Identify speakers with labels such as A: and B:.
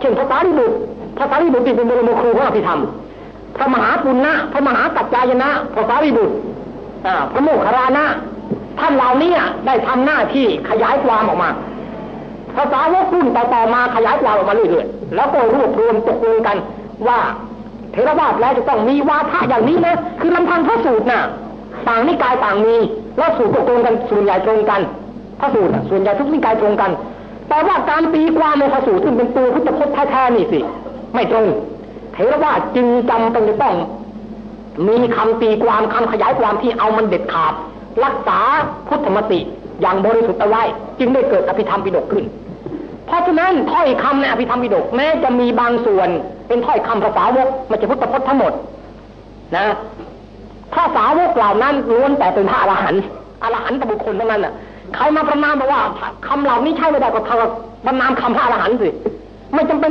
A: เช่นภาษาลิบุตรภาษาลิบุตรที่เป็นบรมครูของอภิธรรม พระมหาปุณณะพระมหากัจจายนะภาษาลิบุตรพระโมคคัลลานะท่านเหล่านี้ได้ทำหน้าที่ขยายความออกมาภาษาวกรุ่นต่อๆมาขยายความออกมาเรื่อยๆแล้วก็รวบรวมตกลงกันว่าเทรวาสแล้วจะต้องมีวาทะอย่างนี้นะ คือลำพังพระสูตรน่ะต่างนิกายต่างมีแล้วสูตรก็ตรงกันส่วนใหญ่ตรงกันพระสูตรน่ะส่วนใหญ่ทุกนิกายตรงกัน แต่ว่าการตีความในพระสูตรซึ่งเป็นตัวพุทธพจน์แท้ๆนี่สิ ไม่ตรงเทรวาจึงจำเป็นจะต้อง มีคำตีความคำขยายความที่เอามันเด็ดขาด รักษาพุทธมติอย่างบริสุทธิ์เอาไว้ จึงได้เกิดอภิธรรมปิฎกขึ้น เพราะฉะนั้นถ้อยคำในอภิธรรมปิฎกแม้จะมีบางส่วน เป็นถ้อยคำภาษาวกไม่ใช่พุทธพจน์ทั้งหมด นะภาษาวกเหล่านั้นล้วนแต่เป็นพระอรหันต์อรหันตบุคคลเทั้งนั้นน่ะ ใครมาประนามบอกว่าคำเหล่านี้ใช่ไม่ได้ก็เท่ากับประนามคำพระอรหันต์สิ ไม่จำเป็น